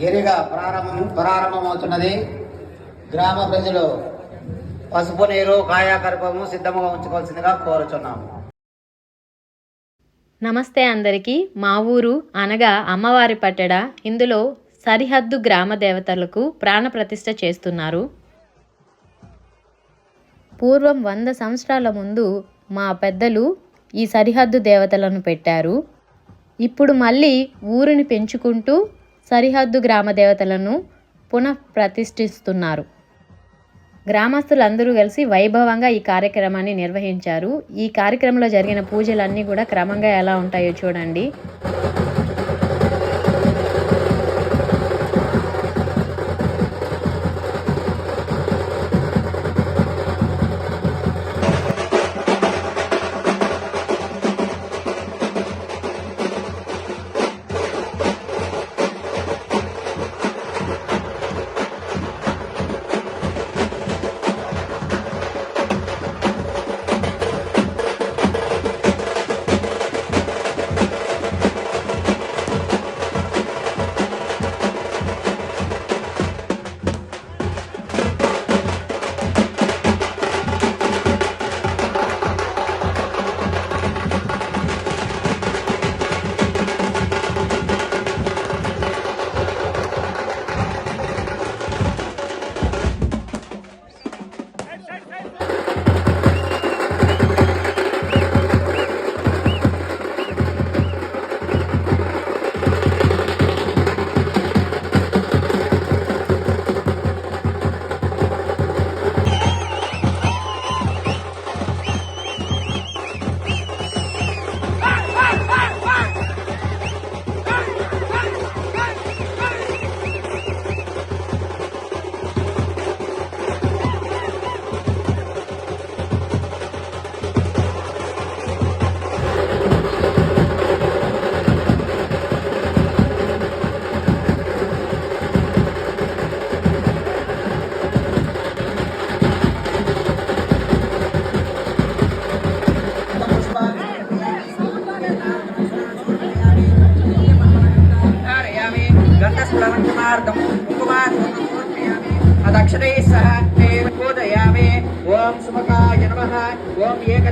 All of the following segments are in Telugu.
ఎరిగా ప్రారంభం ప్రారంభమవుతున్నది. గ్రామ ప్రజలు పసుపు నీరు కాయాకల్పము సిద్ధంగా ఉంచుకోవాల్సిందిగా కోరుచున్నాము నమస్తే అందరికీ. మా ఊరు అనగా అమ్మవారి పట్టడ. ఇందులో సరిహద్దు గ్రామ దేవతలకు ప్రాణప్రతిష్ఠ చేస్తున్నారు. పూర్వం వంద సంవత్సరాల ముందు మా పెద్దలు ఈ సరిహద్దు దేవతలను పెట్టారు. ఇప్పుడు మళ్ళీ ఊరిని పెంచుకుంటూ సరిహద్దు గ్రామ దేవతలను పునః ప్రతిష్ఠిస్తున్నారు గ్రామస్తులందరూ కలిసి వైభవంగా ఈ కార్యక్రమాన్ని నిర్వహించారు. ఈ కార్యక్రమంలో జరిగిన పూజలన్నీ కూడా క్రమంగా ఎలా ఉంటాయో చూడండి.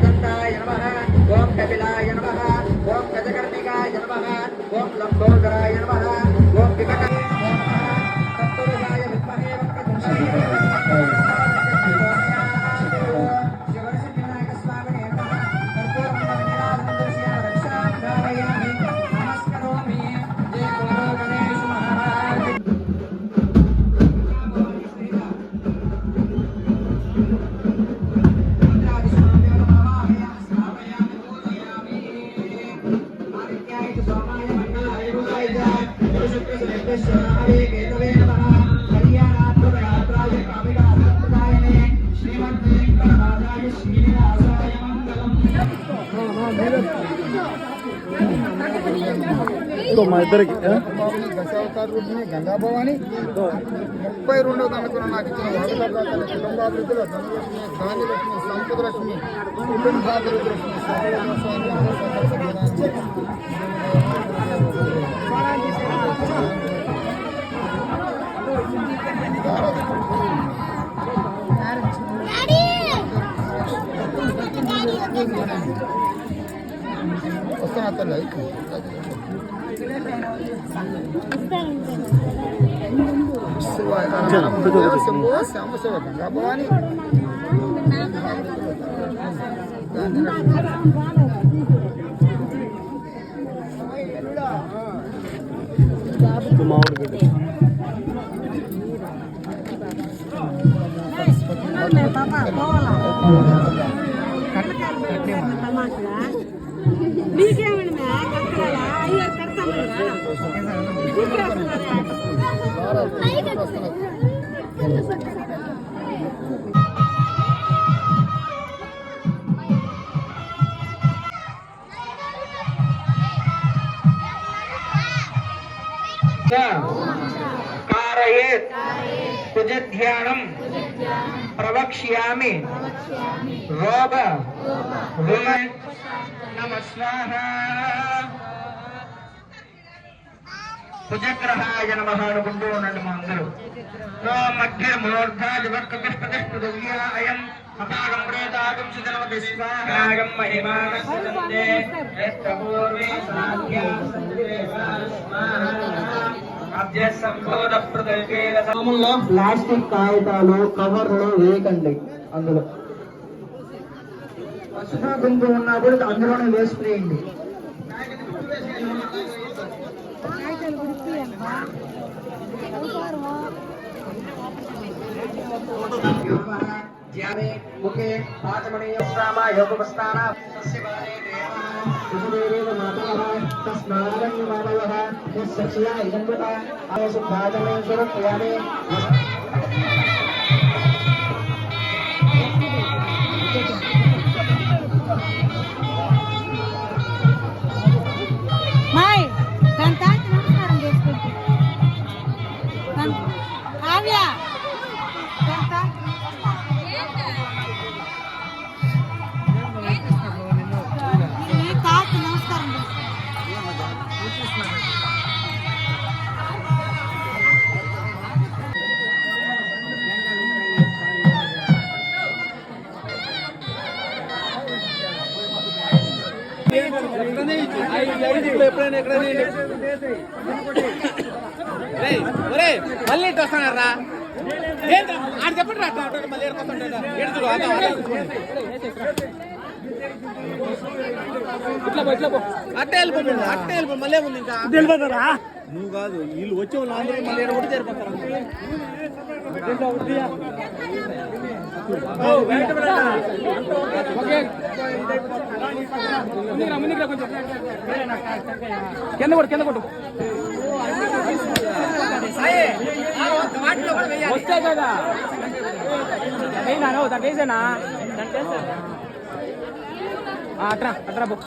జగత్తాయ నమ. ఓం కపిలాయ నమ. మా ఇద్దరికి దశావతారుడిని గంగాభవాని. ముప్పై రెండవ తనకున నాకు ఇచ్చిన వారసత్వాన్ని కుటుంబాభివృద్ధిలో ధనలక్ష్మి ధాన్యలక్ష్మి సంపదలక్ష్మి కుటుంబాభివృద్ధి వస్తున్నా తల్లి శివాయ దేవ శంభో శ్యామ శివ कारयेत् कुजध्यानं प्रवक्ष्यामि रोग ऋण नमः स्वाहा కుజగ్రహాయ నమ అనుకుంటూ ఉండండి మా అందరూ. సో మధ్య మూర్ధాదివర్కృష్ణ అపాగం ప్రేతాగం సుజనవతి స్వాహాగం మహిమానస్యంతే యత్తపూర్వే ప్లాస్టిక్ కాగితాలు కవర్లు వేయకండి అందులో. పసుపు కుంకుమ ఉన్నప్పుడు అందులోనే వేసుకునేయండి. ज्यावे मुखे पाचमणीयस्नाम योगमस्तान तस्य बाले देवः सुदेवेव मातरः तस्मादन्यमानवः यस्सख्या इदम्बता आयसुभाजमे सुरक्रियामे మాయ్ మళ్ళీ ఇటు వస్తానరా ఆడ చెప్పండి అట్లా మళ్ళీ ఇట్లా పో ఇట్లా పో. అట్టే వెళ్ళిపోయింది అట్టే వెళ్ళిపో మళ్ళీ ఉంది ఇంకా? నువ్వు కాదు వీళ్ళు వచ్చే వాళ్ళు అందరూ మళ్ళీ ఒకటి చేరిపోతారు. కింద కొట్టు కింద కొట్టు. వస్తే కదా. దాన్ని వేసేనా? అట్రా అట్రా బుక్.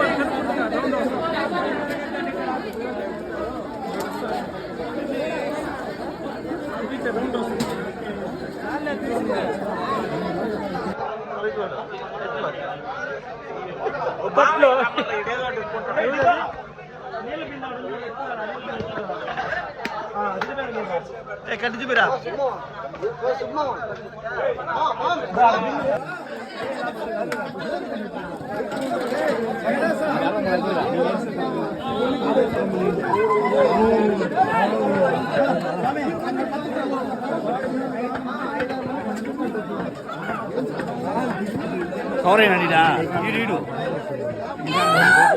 ಒಬ್ಬಟ್ಟು ಕಟ್ಟಿದ್ದು ಬಿಡ சோரை நடிடா Yeah.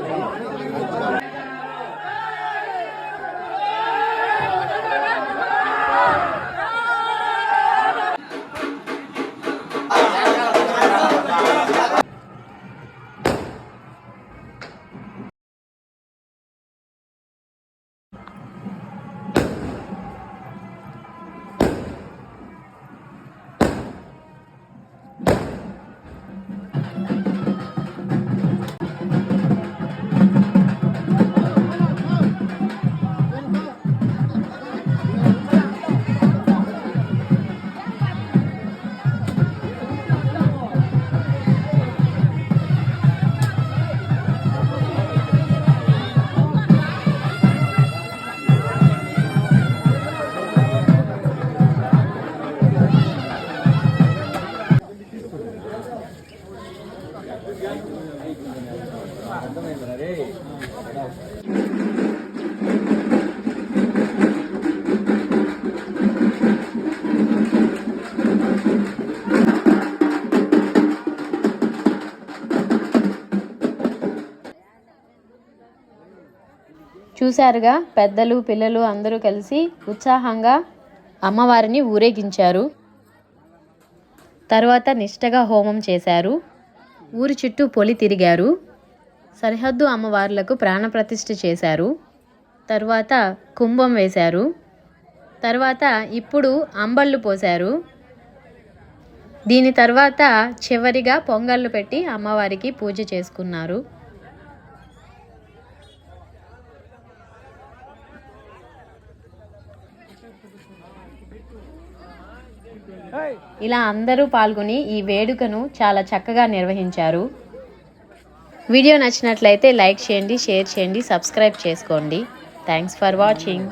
చూశారుగా పెద్దలు పిల్లలు అందరూ కలిసి ఉత్సాహంగా అమ్మవారిని ఊరేగించారు. తర్వాత నిష్టగా హోమం చేశారు. ఊరి చుట్టూ పొలి తిరిగారు. సరిహద్దు అమ్మవార్లకు ప్రాణప్రతిష్ఠ చేశారు. తర్వాత కుంభం వేశారు. తర్వాత ఇప్పుడు అంబళ్ళు పోశారు. దీని తర్వాత చివరిగా పొంగళ్ళు పెట్టి అమ్మవారికి పూజ చేసుకున్నారు. ఇలా అందరూ పాల్గొని ఈ వేడుకను చాలా చక్కగా నిర్వహించారు. వీడియో నచ్చినట్లయితే లైక్ చేయండి షేర్ చేయండి సబ్స్క్రైబ్ చేసుకోండి. Thanks for watching